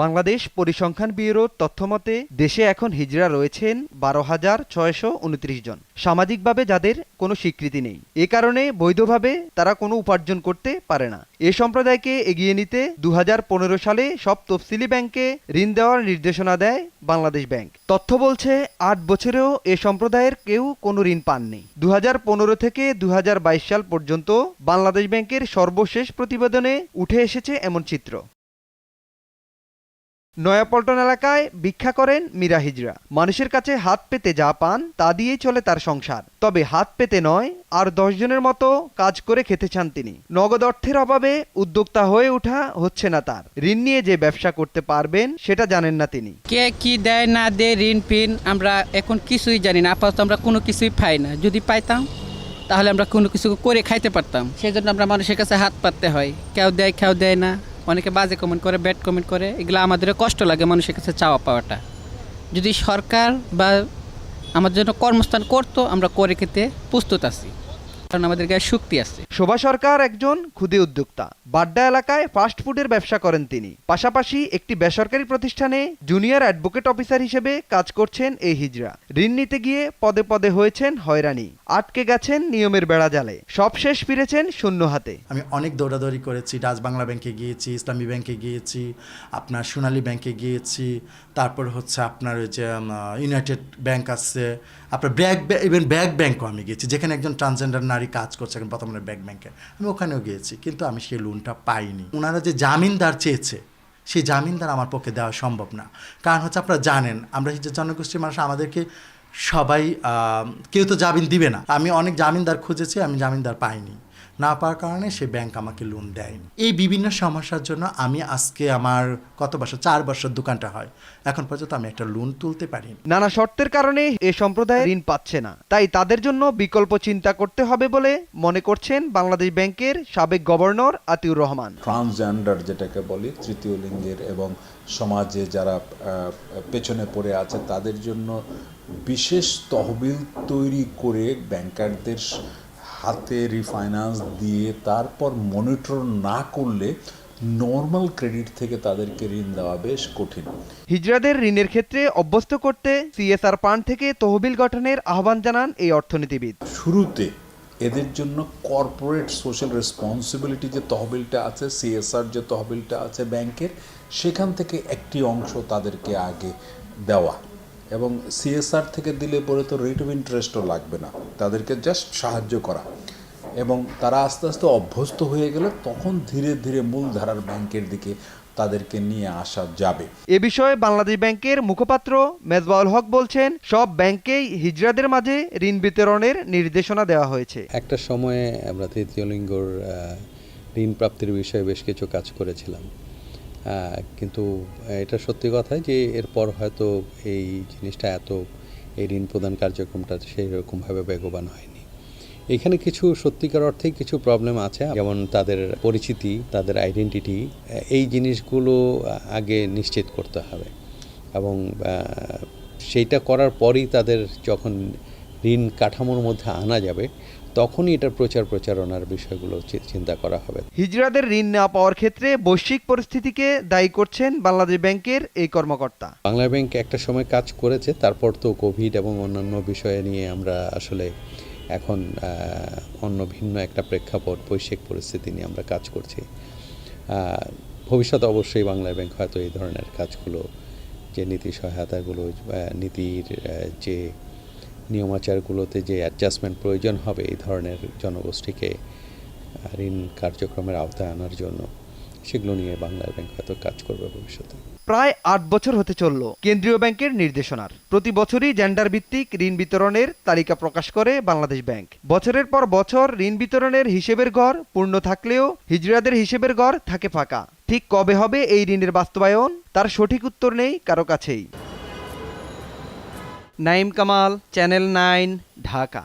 বাংলাদেশ পরিসংখ্যান ব্যুরোর তথ্যমতে, দেশে এখন হিজড়া রয়েছেন বারো হাজার ছয়শো উনত্রিশ জন। সামাজিকভাবে যাদের কোনো স্বীকৃতি নেই। এ কারণে বৈধভাবে তারা কোনো উপার্জন করতে পারে না। এ সম্প্রদায়কে এগিয়ে নিতে দুহাজার পনেরো সালে সব তফসিলি ব্যাংকে ঋণ দেওয়ার নির্দেশনা দেয় বাংলাদেশ ব্যাংক। তথ্য বলছে, আট বছরেও এ সম্প্রদায়ের কেউ কোনো ঋণ পাননি। দু পনেরো থেকে দুহাজার বাইশ সাল পর্যন্ত বাংলাদেশ ব্যাংকের সর্বশেষ প্রতিবেদনে উঠে এসেছে এমন চিত্র। নয়াপল্টন এলাকায় ভিক্ষা করেন মীরা হিজরা মানুষের কাছে হাত পেতে যা পান, তা দিয়েই চলে তার সংসার। তবে হাত পেতে নয়, আর দশজনের মতো কাজ করে খেতে চান তিনি। নগদ অর্থের অভাবে উদ্যোক্তা হয়ে ওঠা হচ্ছে না তার। ঋণ নিয়ে যে ব্যবসা করতে পারবেন, সেটা জানেন না তিনি। কে কি দেয়, না দেয় ঋণ, পিন, আমরা এখন কিছুই জানি না। আপাতত আমরা কোনো কিছুই পাই না। যদি পাইতাম, তাহলে আমরা কোনো কিছু করে খাইতে পারতাম। সেই জন্য আমরা মানুষের কাছে হাত পাততে হয়। কেউ দেয় কেউ দেয় না। অনেকে বাজে কমেন্ট করে ব্যাড কমেন্ট করে, এগুলো আমাদের কষ্ট লাগে মানুষের কাছে চাওয়া পাওয়াটা। যদি সরকার বা আমার জন্য কর্মস্থান করতো, আমরা করে খেতে প্রস্তুত আছি। কারণ আমাদের গায়ে শক্তি আছে। শোভা সরকার একজন ক্ষুদে উদ্যোক্তা। বাড্ডা এলাকায় ফাস্ট ফুডের ব্যবসা করেন তিনি। পাশাপাশি একটি বেসরকারি প্রতিষ্ঠানে জুনিয়র অ্যাডভোকেট অফিসার হিসেবে কাজ করছেন এই হিজড়া। ঋণ নিতে গিয়ে পদে পদে হয়েছেন হয়রানি। আটকে গেছেন নিয়মের বেড়া জালে। সব শেষ ফিরেছেন শূন্য হাতে। আমি অনেক দৌড়াদৌড়ি করেছি। ডাচ বাংলা ব্যাংকে গিয়েছি ইসলামী ব্যাংকে গিয়েছি আপনার সোনালী ব্যাংকে গিয়েছি তারপর হচ্ছে আপনার ওই যে ইউনাইটেড ব্যাংক আছে আপনার ব্যাগ ইভেন ব্যাগ ব্যাংকও আমি গিয়েছি যেখানে একজন ট্রান্সজেন্ডার নারী কাজ করছে এখন প্রথমে ব্যাক ব্যাংকে। আমি ওখানেও গিয়েছি, কিন্তু আমি সেই লোনটা পাইনি। ওনারা যে জামিনদার চেয়েছে, সেই জামিনদার আমার পক্ষে দেওয়া সম্ভব না। কারণ হচ্ছে আপনারা জানেন, আমরা যে জনগোষ্ঠীর মানুষ, আমাদেরকে সবাই কেউ তো জামিন দিবে না। আমি অনেক জামিনদার খুঁজেছি, আমি জামিনদার পাইনি। না পাওয়ার কারণে সে ব্যাংক আমাকে লোন দেয়নি। এই বিভিন্ন সমস্যার জন্য আমি আজকে আমার কত বছর চার বছর দোকানটা হয়। এখন পর্যন্ত আমি একটা লোন তুলতে পারিনি। নানা শর্তের কারণে এ সম্প্রদায় ঋণ পাচ্ছে না। তাই তাদের জন্য বিকল্প চিন্তা করতে হবে বলে মনে করছেন বাংলাদেশ ব্যাংকের সাবেক গভর্নর আতিউর রহমান। ট্রান্সজেন্ডার যেটাকে বলি তৃতীয় লিঙ্গের এবং সমাজে যারা পেছনে পড়ে আছে তাদের জন্য বিশেষ তহবিল তৈরি করে ব্যাংকারদের হাতে রিফাইন্যান্স দিয়ে তারপর মনিটর না করলে নর্মাল ক্রেডিট থেকে তাদেরকে ঋণ দেওয়া বেশ কঠিন। হিজড়াদের ঋণের ক্ষেত্রে অভ্যস্ত করতে সিএসআর ফান্ড থেকে তহবিল গঠনের আহ্বান জানান এই অর্থনীতিবিদ। শুরুতে এদের জন্য কর্পোরেট সোশ্যাল রেসপন্সিবিলিটি যে তহবিলটা আছে সিএসআর যে তহবিলটা আছে ব্যাংকের সেখান থেকে একটি অংশ তাদেরকে আগে দেওয়া। এবং সিএসআর থেকে দিলে পরে তো রেট অফ ইন্টারেস্টও লাগবে না। তাদেরকে জাস্ট সাহায্য করা। এবং তারা আস্তে আস্তে অভ্যস্ত হয়ে গেলে তখন ধীরে ধীরে মূলধারার ব্যাংকের দিকে তাদেরকে নিয়ে আসা যাবে। এ বিষয়ে বাংলাদেশ ব্যাংকের মুখপাত্র মেজবাউল হক বলছেন সব ব্যাংকেই হিজড়াদের মাঝে ঋণ বিতরণের নির্দেশনা দেওয়া হয়েছে। একটা সময়ে আমরা তৃতীয় লিঙ্গর ঋণ প্রাপ্তির বিষয়ে বেশ কিছু কাজ করেছিলাম। কিন্তু এটা সত্যি কথা যে এরপর হয়তো এই জিনিসটা এত, এই ঋণ প্রদান কার্যক্রমটা সেই রকমভাবে বেগবান হয়নি। এখানে কিছু সত্যিকার অর্থেই কিছু প্রবলেম আছে, যেমন তাদের পরিচিতি, তাদের আইডেন্টিটি এই জিনিসগুলো আগে নিশ্চিত করতে হবে। এবং সেইটা করার পরই তাদের যখন ঋণ কাঠামোর মধ্যে আনা যাবে তখনই এটার প্রচার প্রচারণার বিষয়গুলো চিন্তা করা হবে। হিজড়াদের ঋণ না পাওয়ার ক্ষেত্রে বৈশ্বিক পরিস্থিতিকে দায়ী করছেন বাংলাদেশ ব্যাংকের এই কর্মকর্তা। বাংলা ব্যাংক একটা সময় কাজ করেছে তারপর তো কোভিড এবং অন্যান্য বিষয় নিয়ে আমরা আসলে এখন অন্য ভিন্ন একটা প্রেক্ষাপট বৈশ্বিক পরিস্থিতি নিয়ে আমরা কাজ করছি। ভবিষ্যতে অবশ্যই বাংলা ব্যাংক হয়তো এই ধরনের কাজগুলো যে নীতি সহায়তাগুলো নীতির যে নিয়মাচারগুলোতে যে অ্যাডজাস্টমেন্ট প্রয়োজন হবে এই ধরনের জনগোষ্ঠীকে ঋণ কার্যক্রমের আওতায় আনার জন্য, সেগুলো নিয়ে বাংলা ব্যাংক হয়তো কাজ করবে ভবিষ্যতে। প্রায় আট বছর হতে চলল কেন্দ্রীয় ব্যাংকের নির্দেশনার। প্রতি বছরই জেন্ডার ভিত্তিক ঋণ বিতরণের তালিকা প্রকাশ করে বাংলাদেশ ব্যাংক। বছরের পর বছর ঋণ বিতরণের হিসেবের ঘর পূর্ণ থাকলেও হিজড়াদের হিসেবের ঘর থাকে ফাঁকা। ঠিক কবে হবে এই ঋণের বাস্তবায়ন? তার সঠিক উত্তর নেই, কারও কাছেই। Naim Kamal channel nine Dhaka